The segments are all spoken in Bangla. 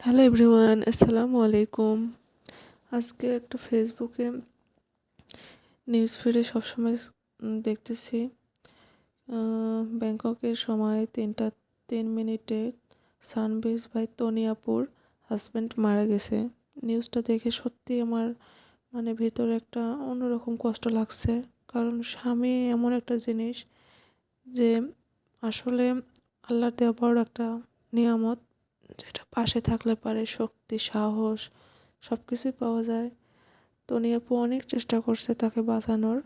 হ্যালো এভরিওয়ান আসসালামু আলাইকুম আজকে একটা ফেসবুকে নিউজ ফিডে সবসময় দেখতেছি। ব্যাংককের সময় তিনটা, তিন মিনিটে সানবিজ বাই তনিয়াপুর হাজব্যান্ড মারা গেছে। নিউজটা দেখে সত্যি আমার মানে ভেতরে একটা অন্যরকম কষ্ট লাগছে। কারণ স্বামী এমন একটা জিনিস যে আসলে আল্লাহর দেওয়া বড় একটা নিয়ামত। পাশে থাকলে পারে শক্তি, সাহস সব কিছুই পাওয়া যায়। তনি আপু অনেক চেষ্টা করছে তাকে বাঁচানোর,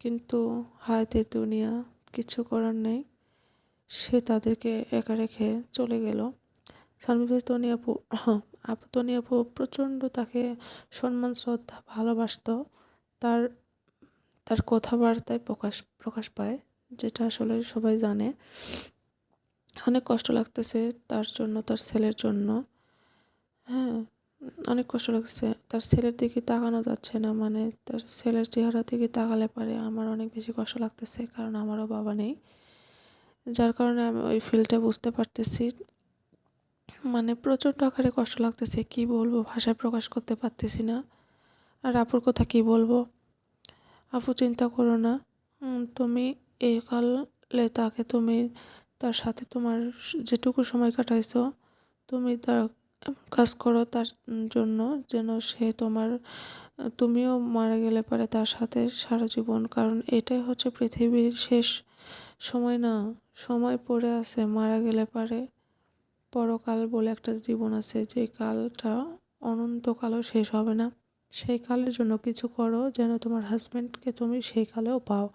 কিন্তু হায়তে দুনিয়া কিছু করার নেই। সে তাদেরকে একা রেখে চলে গেল। সানবিভাস তনি আপু আপু তনি আপু প্রচণ্ড তাকে সম্মান, শ্রদ্ধা, ভালোবাসতো। তার তার কথাবার্তায় প্রকাশ প্রকাশ পায়, যেটা আসলে সবাই জানে। অনেক কষ্ট লাগতেছে তার জন্য, তার ছেলের জন্য। হ্যাঁ অনেক কষ্ট লাগছে তার ছেলের দিকে তাকানো যাচ্ছে না মানে তার ছেলের চেহারা দিকে তাকালে পারে আমার অনেক বেশি কষ্ট লাগতেছে, কারণ আমারও বাবা নেই। যার কারণে আমি ওই ফিলটা বুঝতে পারতেছি। মানে প্রচণ্ড আকারে কষ্ট লাগতেছে, কি বলব? ভাষায় প্রকাশ করতে পারতেছি না। আর আপুর কথা কি বলব? আপু চিন্তা করো না। তুমি এই কালে তাকে তুমি তার সাথে তোমার যেটুকু সময় কাটাইছো, তুমি তার কাজ করো তার জন্য যেন সে তোমার, তুমিও মারা গেলে পারে তার সাথে সারা জীবন। কারণ এটাই হচ্ছে পৃথিবীর শেষ সময় না। সময় পড়ে আছে, মারা গেলে পারে পরকাল বলে একটা জীবন আছে, যে কালটা অনন্তকালও শেষ হবে না। সেই কালের জন্য কিছু করো যেন তোমার হাজব্যান্ডকে তুমি সেই কালেও পাও।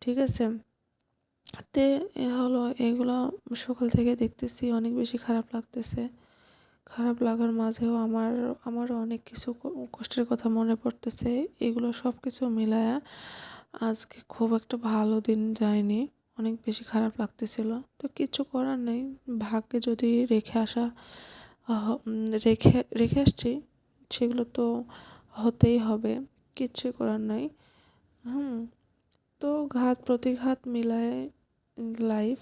ঠিক আছে? তে এ হলো এগুলো সকাল থেকে দেখতেছি, অনেক বেশি খারাপ লাগতেছে। খারাপ লাগার মাঝেও আমার, আমারও অনেক কিছু কষ্টের কথা মনে পড়তেছে। এগুলো সব কিছু মিলায়া আজকে খুব একটা ভালো দিন যায়নি, অনেক বেশি খারাপ লাগতেছিল। তো কিছু করার নেই, ভাগ্যে যদি রেখে আসা রেখে রেখে আসছি, সেগুলো তো হতেই হবে কিচ্ছুই করার নাই। হুম, তো ঘাত প্রতিঘাত মিলায় লাইফ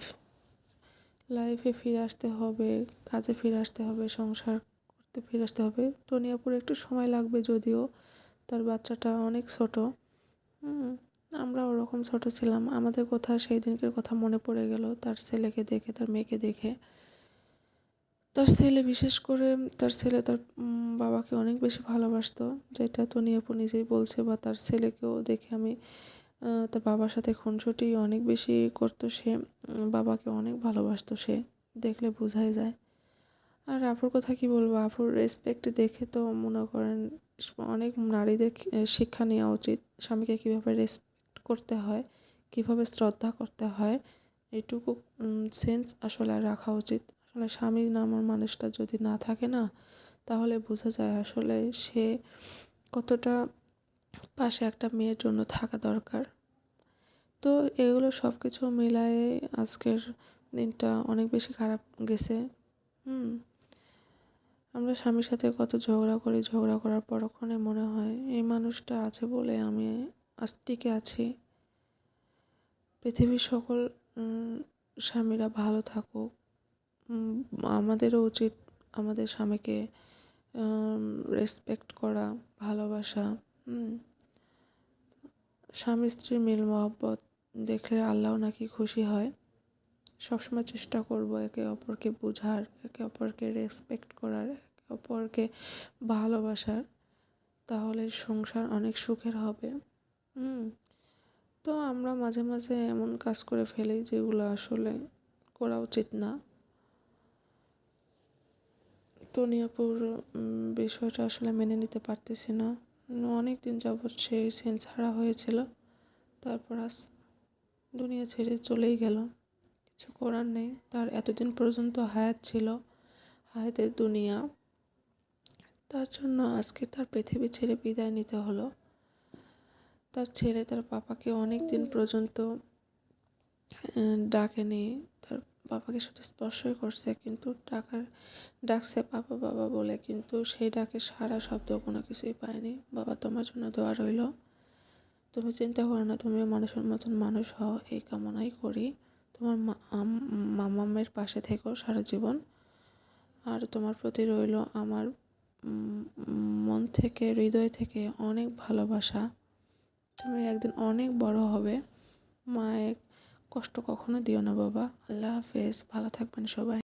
লাইফে ফিরে আসতে হবে, কাজে ফিরে আসতে হবে, সংসার করতে ফিরে আসতে হবে। টনিয়াপুর একটু সময় লাগবে যদিও, তার বাচ্চাটা অনেক ছোট। আমরা ওরকম ছোট ছিলাম। আমাদের কথা সেই দিনকের কথা মনে পড়ে গেল, তার ছেলেকে দেখে, তার মেয়েকে দেখে। তার ছেলে বিশেষ করে, তার ছেলে তার বাবাকে অনেক বেশি ভালোবাসতো, যেটা তনিয়াপু নিজেই বলছে, বা তার ছেলেকেও দেখে আমি তার বাবার সাথে খুনসুটি অনেক বেশি করতো সে বাবাকে অনেক ভালোবাসতো সে, দেখলে বোঝাই যায়। আর আপুর কথা কি বলব? আপুর রেসপেক্ট দেখে তো মনে করেন, অনেক নারীদের শিক্ষা নেওয়া উচিত। স্বামীকে কীভাবে রেসপেক্ট করতে হয়, কীভাবে শ্রদ্ধা করতে হয়, এটুকু সেন্স আসলে রাখা উচিত। আসলে স্বামী নামের মানুষটা যদি না থাকে না, তাহলে বোঝা যায় আসলে সে কতটা পাশে একটা মেয়ের জন্য থাকা দরকার। তো এগুলো সব কিছু মিলায়ে আজকের দিনটা অনেক বেশি খারাপ গেছে। হুম। আমরা স্বামীর সাথে কত ঝগড়া করি, ঝগড়া করার পরক্ষণে মনে হয় এই মানুষটা আছে বলে আমি আজ টিকে আছি। পৃথিবীর সকল স্বামীরা ভালো থাকুক। আমাদেরও উচিত আমাদের স্বামীকে রেসপেক্ট করা, ভালোবাসা। স্বামী স্ত্রীর মিল মহব্বত দেখলে আল্লাহ নাকি খুশি হয়। সবসময় চেষ্টা করব একে অপরকে বোঝার, একে অপরকে রেসপেক্ট করার, একে অপরকে ভালোবাসার। তাহলে সংসার অনেক সুখের হবে। তো আমরা মাঝে মাঝে এমন কাজ করে ফেলি যেগুলো আসলে করা উচিত না। তনিয়াপুর বিষয়টা আসলে মেনে নিতে পারতেছি না। অনেক দিন যাবৎ সে সেন্স হারা হয়েছিল। তারপর আজ দুনিয়া ছেড়ে চলেই গেল। কিছু করার নেই। তার এতদিন পর্যন্ত হায়াত ছিল হায়াতের দুনিয়া। তার জন্য আজকে তার পৃথিবী ছেড়ে বিদায় নিতে হলো। তার ছেলে তার পাপাকে অনেক দিন পর্যন্ত ডাকেনি। তার বাবাকে শুধু স্পর্শই করছে, কিন্তু ডাকার, ডাকছে বাবা বাবা বলে, কিন্তু সেই ডাকে সারা শব্দ কোনো কিছুই পায়নি। বাবা, তোমার জন্য দোয়া রইল। তুমি চিন্তা করো না তুমিও মানুষের মতন মানুষ হও, এই কামনাই করি। তোমার মামামের পাশে থেকো সারা জীবন। আর তোমার প্রতি রইল আমার মন থেকে, হৃদয় থেকে অনেক ভালোবাসা। তুমি একদিন অনেক বড় হবে। মায়ের কষ্ট কখনো দিও না বাবা। আল্লাহ হাফেজ। ভালো থাকবেন সবাই।